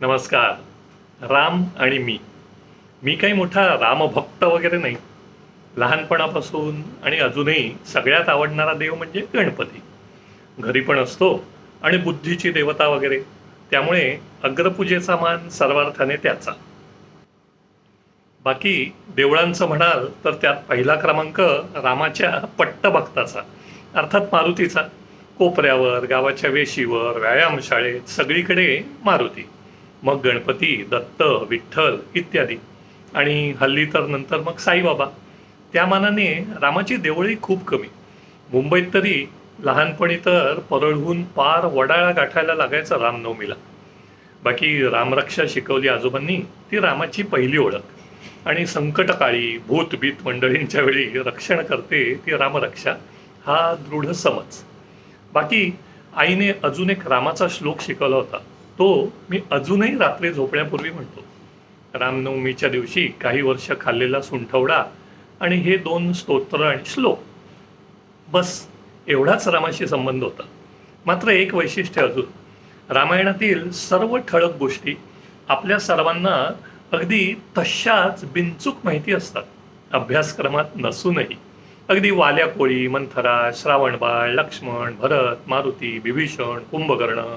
नमस्कार. राम आणि मी. मी काही मोठा रामभक्त वगैरे नाही. लहानपणापासून आणि अजूनही सगळ्यात आवडणारा देव म्हणजे गणपती. घरी पण असतो आणि बुद्धीची देवता वगैरे. त्यामुळे अग्रपूजेचा मान सर्वार्थाने त्याचा. बाकी देवळांचं म्हणाल तर त्यात पहिला क्रमांक रामाच्या पट्टभक्ताचा अर्थात मारुतीचा. कोपऱ्यावर गावाच्या वेशीवर व्यायामशाळेत सगळीकडे मारुती. मग गणपती दत्त विठ्ठल इत्यादी. आणि हल्ली तर नंतर मग साईबाबा. त्या मानाने रामाची देवळी खूप कमी. मुंबईत तरी लहानपणी तर परळहून पार वडाळा गाठायला लागायचं रामनवमीला. बाकी रामरक्षा शिकवली आजोबांनी ती रामाची पहिली ओळख. आणि संकटकाळी भूतभीत मंडळींच्या वेळी रक्षण करते ती रामरक्षा हा दृढ समज. बाकी आईने अजून एक रामाचा श्लोक शिकवला होता. तो मी अजूनही रात्री झोपण्यापूर्वी म्हणतो. रामनवमीच्या दिवशी काही वर्ष खाल्लेला सुंठवडा आणि हे दोन स्तोत्र आणि श्लोक. बस एवढाच रामाशी संबंध होता. मात्र एक वैशिष्ट्य अजून. रामायणातील सर्व ठळक गोष्टी आपल्या सर्वांना अगदी तशाच बिनचूक माहिती असतात. अभ्यासक्रमात नसूनही. अगदी वाल्या कोळी मंथरा श्रावणबाळ लक्ष्मण भरत मारुती बिभीषण कुंभकर्ण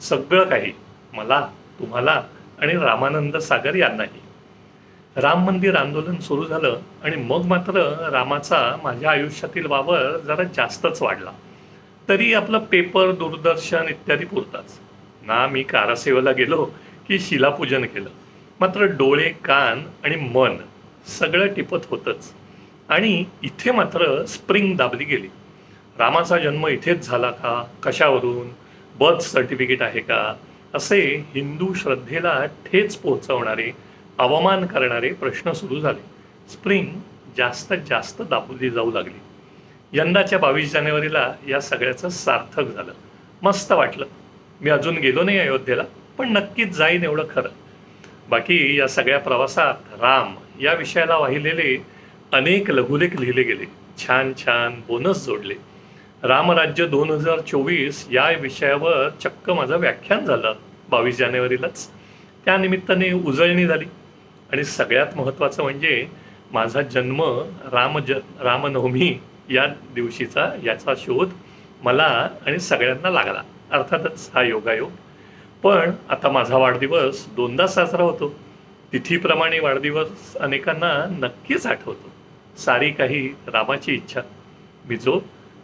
सगळं काही मला तुम्हाला आणि रामानंद सागर यांनाही. राम मंदिर आंदोलन सुरू झालं आणि मग मात्र रामाचा माझ्या आयुष्यातील वावर जरा जास्तच वाढला. तरी आपलं पेपर दूरदर्शन इत्यादी पुरताच. ना मी कारासेवेला गेलो की शिलापूजन केलं. मात्र डोळे कान आणि मन सगळं टिपत होतंच. आणि इथे मात्र स्प्रिंग दाबली गेली. रामाचा जन्म इथेच झाला का? कशावरून? बर्थ सर्टिफिकेट आहे का? असे हिंदू श्रद्धेला ठेच पोहोचवणारे अवमान करणारे प्रश्न सुरू झाले. स्प्रिंग जास्त जास्त दाबली जाऊ लागली. यंदाच्या बावीस जानेवारीला या सगळ्याचं सार्थक झालं. मस्त वाटलं. मी अजून गेलो नाही अयोध्येला पण नक्कीच जाईन एवढं खरं. बाकी या सगळ्या प्रवासात राम या विषयाला वाहिलेले अनेक लघुलेख लिहिले गेले. छान छान बोनस जोडले. रामराज्य दोन हजार चोवीस या विषयावर चक्क माझं व्याख्यान झालं बावीस जानेवारीलाच. त्यानिमित्ताने उजळणी झाली. आणि सगळ्यात महत्त्वाचं म्हणजे माझा जन्म राम ज रामनवमी या दिवशीचा याचा शोध मला आणि सगळ्यांना लागला. अर्थातच हा योगायोग. पण आता माझा वाढदिवस दोनदा साजरा होतो. तिथीप्रमाणे वाढदिवस अनेकांना नक्कीच आठवतो. सारी काही रामाची इच्छा. मिजो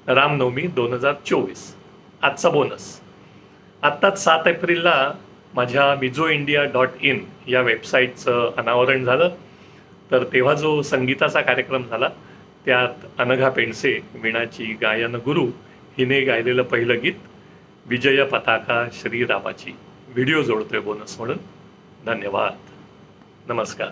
रामनवमी दोन हजार चोवीस. आजचा बोनस आत्ताच सात एप्रिलला माझ्या मिझो इंडिया डॉट इन या वेबसाईटचं अनावरण झालं. तर तेव्हा जो संगीताचा कार्यक्रम झाला त्यात अनघा पेंडसे वीणाची गायन गुरु हिने गायलेलं पहिलं गीत विजय पताका श्रीरामाची. व्हिडिओ जोडतोय बोनस म्हणून. धन्यवाद. नमस्कार.